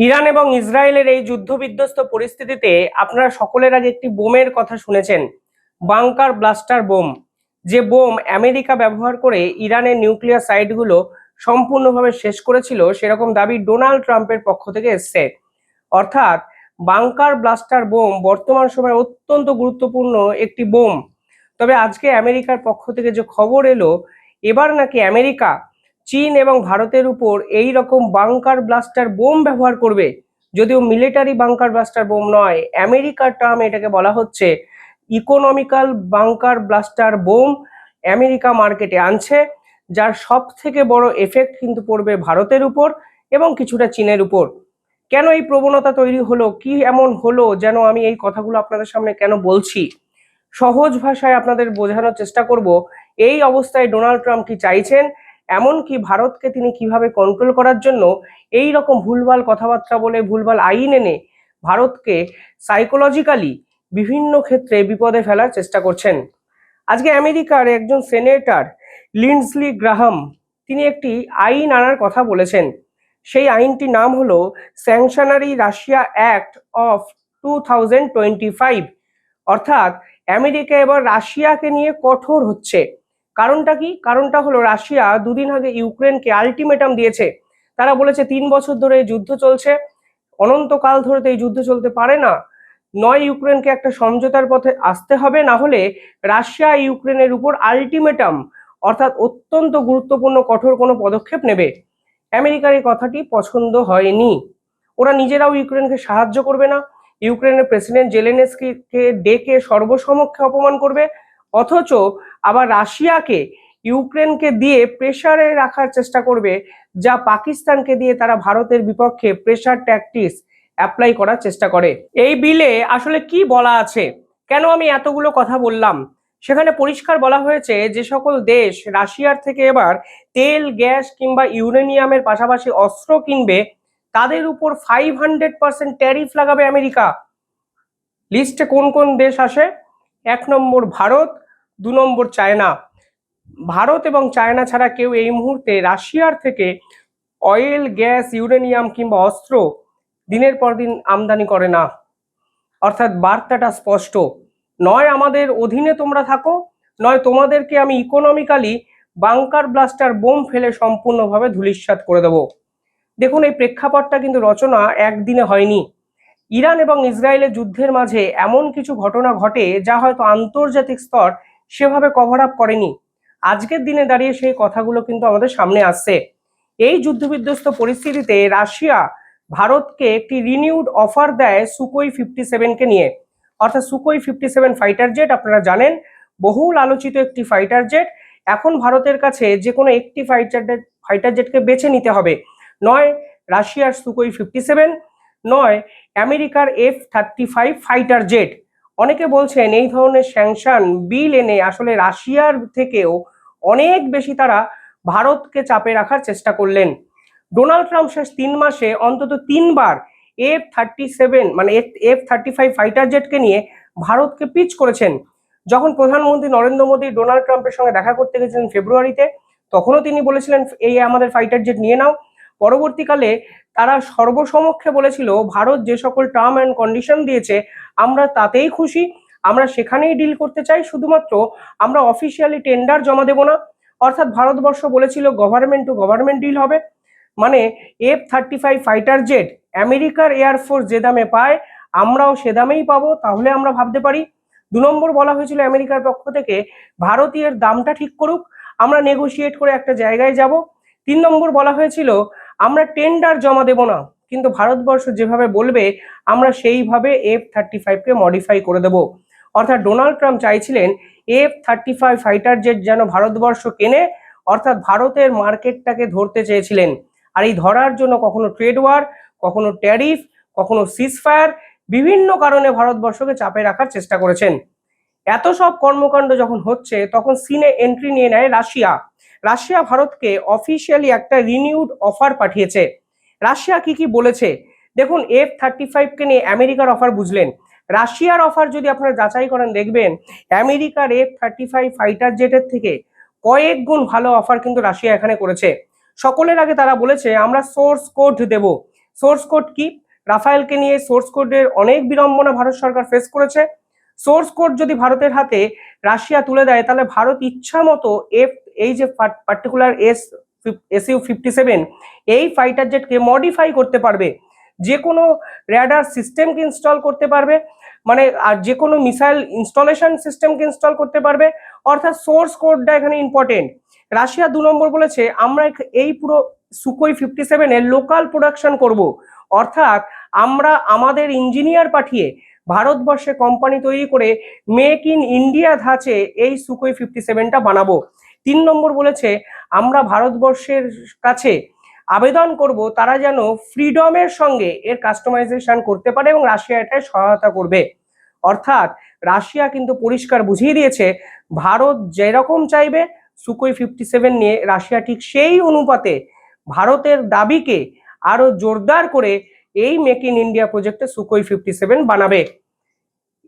Iran এবং ইসরায়েলের এই যুদ্ধবিধ্বস্ত পরিস্থিতিতে আপনারা সকলের আগে একটি বোমের কথা শুনেছেন, বাংকার ব্লাস্টার বোম। যে বোম আমেরিকা ব্যবহার করে ইরানের নিউক্লিয়ার সাইটগুলো সম্পূর্ণভাবে শেষ করেছিল, সেরকম দাবি ডোনাল্ড ট্রাম্পের পক্ষ থেকে এসছে। অর্থাৎ বাংকার ব্লাস্টার বোম বর্তমান সময়ে অত্যন্ত গুরুত্বপূর্ণ একটি বোম। তবে আজকে আমেরিকার পক্ষ থেকে যে খবর এলো, এবার নাকি আমেরিকা চীন এবং ভারতের উপর এই রকম বাংকার ব্লাস্টার বোম ব্যবহার করবে। যদিও মিলিটারি বাংকার ব্লাস্টার বোম নয়, আমেরিকার টার্ম এটাকে বলা হচ্ছে economical bunker blaster bomb. America মার্কেটে আনছে, যার সব থেকে বড় এফেক্ট কিন্তু পড়বে ভারতের উপর এবং কিছুটা চীনের উপর। কেন এই প্রবণতা তৈরি হলো, কি এমন হলো, যেন আমি এই কথাগুলো আপনাদের সামনে কেন বলছি? সহজ ভাষায় আপনাদের বোঝানোর চেষ্টা করব, এই অবস্থায় ডোনাল্ড ট্রাম্প কি চাইছেন? এমনকি ভারতকে তিনি কীভাবে কন্ট্রোল করার জন্য এই রকম ভুলভাল কথাবার্তা বলে, ভুলভাল আইন এনে ভারতকে সাইকোলজিক্যালি বিভিন্ন ক্ষেত্রে বিপদে ফেলার চেষ্টা করছেন। আজকে আমেরিকার একজন সেনেটর লিন্ডসলি গ্রাহাম তিনি একটি আইন আনার কথা বলেছেন। সেই আইনটির নাম হলো sanctioning Russia act of two thousand twenty five অর্থাৎ আমেরিকা এবার রাশিয়াকে নিয়ে কঠোর হচ্ছে। কারণটা কি? কারণটা হলো রাশিয়া দুদিন আগে ইউক্রেনকে আলটিমেটাম দিয়েছে। তারা বলেছে তিন বছর ধরে যুদ্ধ চলছে। অনন্তকাল ধরে এই যুদ্ধ চলতে পারে না। নয়, ইউক্রেনকে একটা সমঝোতার পথে আসতে হবে, না হলে রাশিয়া ইউক্রেনের উপর আলটিমেটাম, অর্থাৎ অত্যন্ত গুরুত্বপূর্ণ, কঠোর কোনো পদক্ষেপ নেবে। আমেরিকার এই কথাটি পছন্দ হয়নি। ওরা নিজেরাও ইউক্রেনকে সাহায্য করবে না। ইউক্রেনের প্রেসিডেন্ট জেলেনেস্কিকে ডেকে সর্বসমক্ষে অপমান করবে। অথচ আবার রাশিয়াকে, ইউক্রেনকে দিয়ে প্রেসারে রাখার চেষ্টা করবে, যা পাকিস্তানকে দিয়ে তারা ভারতের বিপক্ষে প্রেসার ট্যাকটিক্স অ্যাপ্লাই করার চেষ্টা করে। এই বিলে আসলে কি বলা আছে? কেন আমি এতগুলো কথা বললাম? সেখানে পরিষ্কার বলা হয়েছে যে সকল দেশ রাশিয়ার থেকে এবার তেল, গ্যাস কিংবা ইউরেনিয়ামের পাশাপাশি অস্ত্র কিনবে, তাদের উপর ফাইভ হান্ড্রেড পার্সেন্ট ট্যারিফ লাগাবে আমেরিকা। লিস্টে কোন কোন দেশ আসে? এক নম্বর ভারত দু নম্বর চায়না। ভারত এবং চায়না ছাড়া কেউ এই মুহূর্তে রাশিয়ার থেকে অয়েল, গ্যাস, ইউরেনিয়াম কিংবা অস্ত্র দিনের পর দিন আমদানি করে না। অর্থাৎ বার্তাটা স্পষ্ট। নয় আমাদের অধীনে তোমরা থাকো, নয় তোমাদেরকে আমি ইকোনমিক্যালি বাংকার ব্লাস্টার বোম ফেলে সম্পূর্ণভাবে ধূলিসাৎ করে দেব। দেখুন, এই প্রেক্ষাপটটা কিন্তু রচনা একদিনে হয়নি। ইরান এবং ইসরায়েলের যুদ্ধের মাঝে এমন কিছু ঘটনা ঘটে যা হয়তো আন্তর্জাতিক স্তর সেভাবে কভার আপ করেনি। আজকের দিনে দাঁড়িয়ে সেই কথাগুলো কিন্তু আমাদের সামনে আসছে। এই যুদ্ধবিধ্বস্ত পরিস্থিতিতে রাশিয়া ভারতকে একটি রিনিউড অফার দেয় সুকোই ফিফটি সেভেনকে নিয়ে। অর্থাৎ Sukhoi fifty seven fighter jet আপনারা জানেন, বহুল আলোচিত একটি ফাইটার জেট এখন ভারতের কাছে যে কোনো একটি ফাইটার জেট ফাইটার জেটকে বেছে নিতে হবে। নয়, রাশিয়ার সুকোই ফিফটি সেভেন নয়, আমেরিকার F thirty five fighter jet অনেকে বলছেন এই ধরনের স্যাংশন বিল এনে আসলে রাশিয়ার থেকেও অনেক বেশি তারা ভারতকে চাপে রাখার চেষ্টা করলেন। ডোনাল্ড ট্রাম্প শেষ তিন মাসে অন্তত তিনবার এফ থার্টি সেভেন মানে এফ থার্টি ফাইভ ফাইটার জেটকে নিয়ে ভারতকে পিচ করেছেন। যখন প্রধানমন্ত্রী নরেন্দ্র মোদী ডোনাল্ড ট্রাম্পের সঙ্গে দেখা করতে গেছিলেন ফেব্রুয়ারিতে, তখনও তিনি বলেছিলেন, এই আমাদের ফাইটার জেট নিয়ে নাও। পরবর্তীকালে তারা সর্বসমক্ষে বলেছিল, ভারত যে সকল টার্ম অ্যান্ড কন্ডিশন দিয়েছে, আমরা তাতেই খুশি। আমরা সেখানেই ডিল করতে চাই। শুধুমাত্র আমরা অফিসিয়ালি টেন্ডার জমা দেব না। অর্থাৎ ভারতবর্ষ বলেছিল গভর্নমেন্ট টু গভর্নমেন্ট ডিল হবে। মানে F thirty five fighter jet আমেরিকার এয়ারফোর্স যে দামে পায়, আমরাও সে দামেই পাবো, তাহলে আমরা ভাবতে পারি। দু নম্বর বলা হয়েছিল আমেরিকার পক্ষ থেকে, ভারতীয়ের দামটা ঠিক করুক, আমরা নেগোসিয়েট করে একটা জায়গায় যাব। তিন নম্বর বলা হয়েছিল আমরা টেন্ডার জমা দেব না, কিন্তু ভারতবর্ষ যেভাবে বলবে, আমরা সেইভাবে এফ থার্টি ফাইভকে মডিফাই করে দেব। অর্থাৎ ডোনাল্ড ট্রাম্প চাইছিলেন F thirty five fighter jet যেন ভারতবর্ষ কেনে, অর্থাৎ ভারতের মার্কেটটাকে ধরতে চেয়েছিলেন। আর এই ধরার জন্য কখনো ট্রেড ওয়ার কখনো ট্যারিফ কখনো সিজফায়ার বিভিন্ন কারণে ভারতবর্ষকে চাপে রাখার চেষ্টা করেছেন। এত সব কর্মকাণ্ড যখন হচ্ছে, তখন সিনে এন্ট্রি নিয়ে নেয় রাশিয়া। রাশিয়া ভারতকে অফিসিয়ালি একটা রিনিউড অফার পাঠিয়েছে। রাশিয়া কি কি বলেছে? দেখুন এফ থার্টি ফাইভকে নিয়ে আমেরিকার অফার বুঝলেন। রাশিয়ার অফার যদি আপনারা যাচাই করেন, দেখবেন আমেরিকার এফ থার্টি ফাইভ ফাইটার জেটের থেকে কয়েক গুণ ভালো অফার কিন্তু রাশিয়া এখানে করেছে। সকলের আগে তারা বলেছে, আমরা সোর্স কোড দেব। সোর্স কোড কি? রাফায়েলকে নিয়ে সোর্স কোডের অনেক বিড়ম্বনা ভারত সরকার ফেস করেছে। সোর্স কোড যদি ভারতের হাতে রাশিয়া তুলে দেয়, তাহলে ভারত ইচ্ছা মতো এফ এই যে particular S SU fifty seven এই ফাইটার জেটকে মডিফাই করতে পারবে। যে কোনো র্যাডার সিস্টেমকে ইনস্টল করতে পারবে মানে আর যে কোনো মিসাইল ইনস্টলেশন সিস্টেমকে ইনস্টল করতে পারবে। অর্থাৎ সোর্স কোডটা এখানে ইম্পর্টেন্ট রাশিয়া দু নম্বর বলেছে, আমরা এই পুরো সুকোই ফিফটি সেভেনের লোকাল প্রোডাকশন করব। অর্থাৎ আমরা আমাদের ইঞ্জিনিয়ার পাঠিয়ে ভারতবর্ষে কোম্পানি তৈরি করে মেক ইন ইন্ডিয়া ধাঁচে এই সুকোই ফিফটি সেভেনটা বানাবো। তিন নম্বর বলেছে, আমরা ভারতবর্ষের কাছে আবেদন করব তারা যেন ফ্রিডমের সঙ্গে এর কাস্টমাইজেশন করতে পারে এবং রাশিয়া এটায় সহায়তা করবে। অর্থাৎ রাশিয়া কিন্তু পরিষ্কার বুঝিয়ে দিয়েছে, ভারত যেরকম চাইবে সুকোই ফিফটি সেভেন নিয়ে রাশিয়া ঠিক সেই অনুপাতে ভারতের দাবিকে আরও জোরদার করে এই মেক ইন ইন্ডিয়া প্রজেক্টে সুকোই ফিফটি সেভেন বানাবে।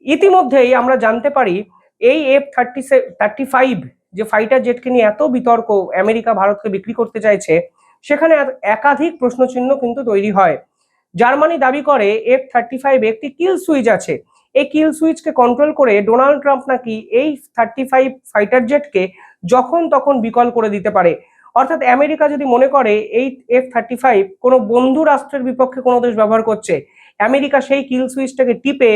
ইতিমধ্যেই আমরা জানতে পারি, এই এফ থার্টি থার্টি ফাইভ যে ফাইটার জেটকে নিয়ে এত বিতর্ক আমেরিকা ভারতকে বিক্রি করতে চাইছে, সেখানে এক- একাধিক প্রশ্নচিহ্ন কিন্তু তৈরি হয়। জার্মানি দাবি করে এফ থার্টি ফাইভ একটি কিল সুইচ আছে। এই কিল সুইচকে কন্ট্রোল করে ডোনাল্ড ট্রাম্প নাকি এই থার্টি ফাইভ ফাইটার জেটকে যখন তখন বিকল করে দিতে পারে। অর্থাৎ আমেরিকা যদি মনে করে এই এফ থার্টি ফাইভ কোনো বন্ধু রাষ্ট্রের বিপক্ষে কোনো দেশ ব্যবহার করছে, আমেরিকা সেই কিল সুইচটাকে টিপে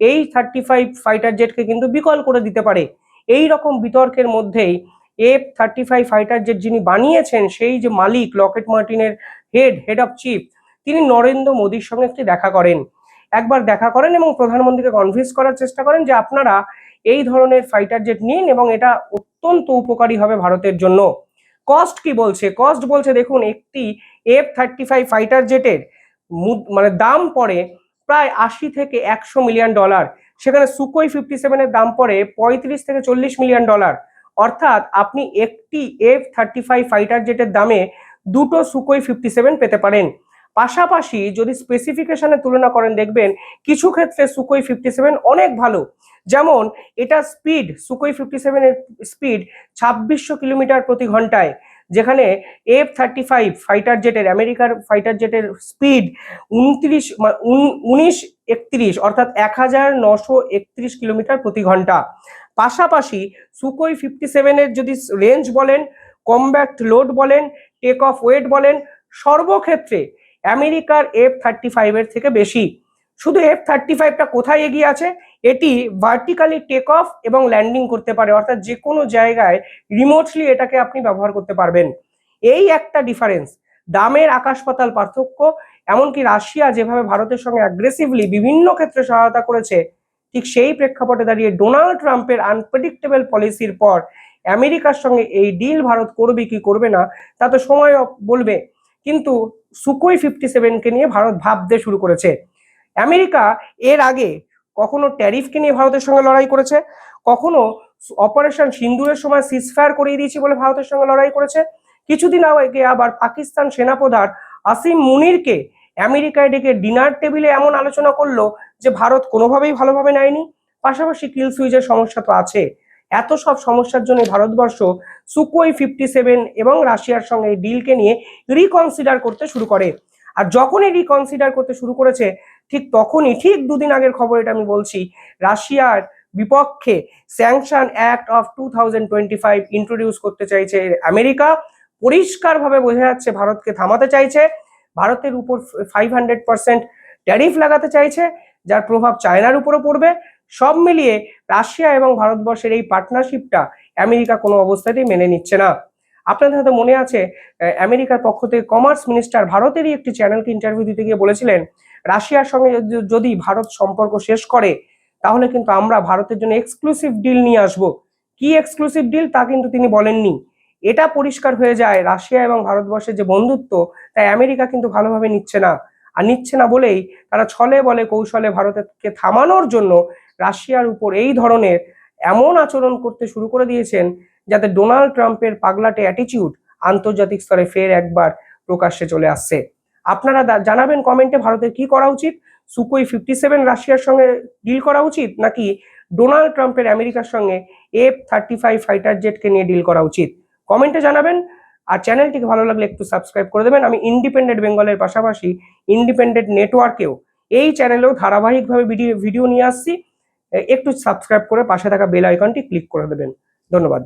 এই থার্টি ফাইভ ফাইটার জেটকে কিন্তু বিকল করে দিতে পারে। এই রকম বিতর্কের মধ্যেই F thirty five fighter jet যিনি বানিয়েছেন, সেই যে মালিক লকেট মার্টিনের হেড হেড অফ চিফ তিনি নরেন্দ্র মোদীর সঙ্গে একটি দেখা করেন। একবার দেখা করেন এবং প্রধানমন্ত্রীকে কনভিন্স করার চেষ্টা করেন যে আপনারা এই ধরনের ফাইটার জেট নিন এবং এটা অত্যন্ত উপকারী হবে ভারতের জন্য। কস্ট কি বলছে? কস্ট বলছে দেখুন, একটি এফ থার্টি ফাইভ ফাইটার জেটের মানে দাম পড়ে প্রায় আশি থেকে একশো মিলিয়ন ডলার সেখানে সুকোই ফিফটি সেভেনের দাম পড়ে পঁয়ত্রিশ থেকে চল্লিশ মিলিয়ন ডলার অর্থাৎ আপনি একটি এফ থার্টি ফাইভ ফাইটার জেটের দামে দুটো সুকোই ফিফটি সেভেন পেতে পারেন। পাশাপাশি যদি স্পেসিফিকেশনের তুলনা করেন, দেখবেন কিছু ক্ষেত্রে সুকোই ফিফটি সেভেন অনেক ভালো। যেমন, এটা স্পিড সুকোই ফিফটি সেভেনের স্পিড ছাব্বিশশো কিলোমিটার প্রতি ঘন্টায়, যেখানে এফ থার্টি ফাইভ ফাইটার জেটের আমেরিকার ফাইটার জেটের স্পিড উনত্রিশ উনিশ একত্রিশ, অর্থাৎ এক হাজার নশো একত্রিশ কিলোমিটার প্রতি ঘণ্টা। পাশাপাশি সুকোই ফিফটি সেভেনের যদি রেঞ্জ বলেন কমব্যাক্ট লোড বলেন টেক অফ ওয়েট বলেন, সর্বক্ষেত্রে আমেরিকার এফ থার্টি ফাইভের থেকে বেশি। শুধু এফ থার্টি ফাইভটা কোথায় এগিয়ে আছে? এটি ভার্টিক্যালি টেক অফ এবং ল্যান্ডিং করতে পারে, অর্থাৎ যে কোনো জায়গায় রিমোটলি এটাকে আপনি ব্যবহার করতে পারবেন। এই একটা ডিফারেন্স দামের আকাশ পাতাল পার্থক্য, এমনকি রাশিয়া যেভাবে ভারতের সঙ্গে অ্যাগ্রেসিভলি বিভিন্ন ক্ষেত্রে সহায়তা করেছে, ঠিক সেই প্রেক্ষাপটে দাঁড়িয়ে ডোনাল্ড ট্রাম্পের আনপ্রেডিক্টেবল পলিসির পর আমেরিকার সঙ্গে এই ডিল ভারত করবে কি করবে না, তা তো সময় বলবে। কিন্তু সুকোই ফিফটি সেভেনকে নিয়ে ভারত ভাবতে শুরু করেছে। আমেরিকা এর আগে কখনো ট্যারিফকে নিয়ে ভারতের সঙ্গে লড়াই করেছে, কখনো অপারেশন সিন্দুরের সময় সিজফায়ার করিয়ে দিয়েছে বলে ভারতের সঙ্গে লড়াই করেছে। কিছুদিন আগে আবার পাকিস্তান সেনাপ্রধান আসিম মুনিরকে আমেরিকায় ডেকে ডিনার টেবিলে এমন আলোচনা করল যে ভারত কোনোভাবেই ভালোভাবে নেয়নি। পাশাপাশি কিল সুইচের সমস্যা তো আছে। এত সব সমস্যার জন্য ভারতবর্ষ সুকোই ফিফটি সেভেন এবং রাশিয়ার সঙ্গে এই ডিলকে নিয়ে রিকনসিডার করতে শুরু করে। আর যখনই রিকনসিডার করতে শুরু করেছে, ঠিক তখনই, ঠিক দুদিন আগের খবর এটা আমি বলছি, রাশিয়ার বিপক্ষে sanction act of two thousand twenty five introduce করতে চাইছে আমেরিকা। পরিষ্কারভাবে বোঝা যাচ্ছে ভারতকে থামাতে চাইছে। ভারতের উপর ফাইভ হান্ড্রেড পার্সেন্ট ট্যারিফ লাগাতে চাইছে, যার প্রভাব চায়নার উপরও পড়বে। সব মিলিয়ে রাশিয়া এবং ভারতবর্ষের এই পার্টনারশিপটা আমেরিকা কোনো অবস্থাতেই মেনে নিচ্ছে না। আপনাদের হয়তো মনে আছে আমেরিকার পক্ষ থেকে কমার্স মিনিস্টার ভারতেরই একটি চ্যানেলকে ইন্টারভিউ দিতে গিয়ে বলেছিলেন, রাশিয়ার সঙ্গে যদি- ভারত সম্পর্ক শেষ করে, তাহলে কিন্তু আমরা ভারতের জন্য এক্সক্লুসিভ ডিল নিয়ে আসব। কি এক্সক্লুসিভ ডিল তা কিন্তু তিনি বলেননি। এটা পরিষ্কার হয়ে যায়, রাশিয়া এবং ভারতবর্ষের যে বন্ধুত্ব, তাই আমেরিকা কিন্তু ভালোভাবে নিচ্ছে না। আর নিচ্ছে না বলেই তারা ছলে বলে কৌশলে ভারতকে থামানোর জন্য রাশিয়ার উপর এই ধরনের এমন আচরণ করতে শুরু করে দিয়েছেন যাতে ডোনাল্ড ট্রাম্পের পাগলাটে অ্যাটিটিউড আন্তর্জাতিক স্তরে ফের একবার প্রকাশ্যে চলে আসছে। আপনারা জানাবেন কমেন্টে ভারতের কি করা উচিত? সুকোই ফিফটি সেভেন রাশিয়ার সঙ্গে ডিল করা উচিত? নাকি ডোনাল্ড ট্রাম্পের আমেরিকার সঙ্গে এফ থার্টি ফাইভ ফাইটার জেটকে নিয়ে ডিল করা উচিত? কমেন্টে জানাবেন। আর চ্যানেলটিকে ভালো লাগলে একটু সাবস্ক্রাইব করে দেবেন। আমি ইন্ডিপেন্ডেন্ট বেঙ্গলের পাশাপাশি ইন্ডিপেন্ডেন্ট নেটওয়ার্কেও এই চ্যানেলেও ধারাবাহিকভাবে ভিডিও ভিডিও নিয়ে আসছি। একটু সাবস্ক্রাইব করে পাশে থাকা বেল আইকনটি ক্লিক করে দেবেন। ধন্যবাদ।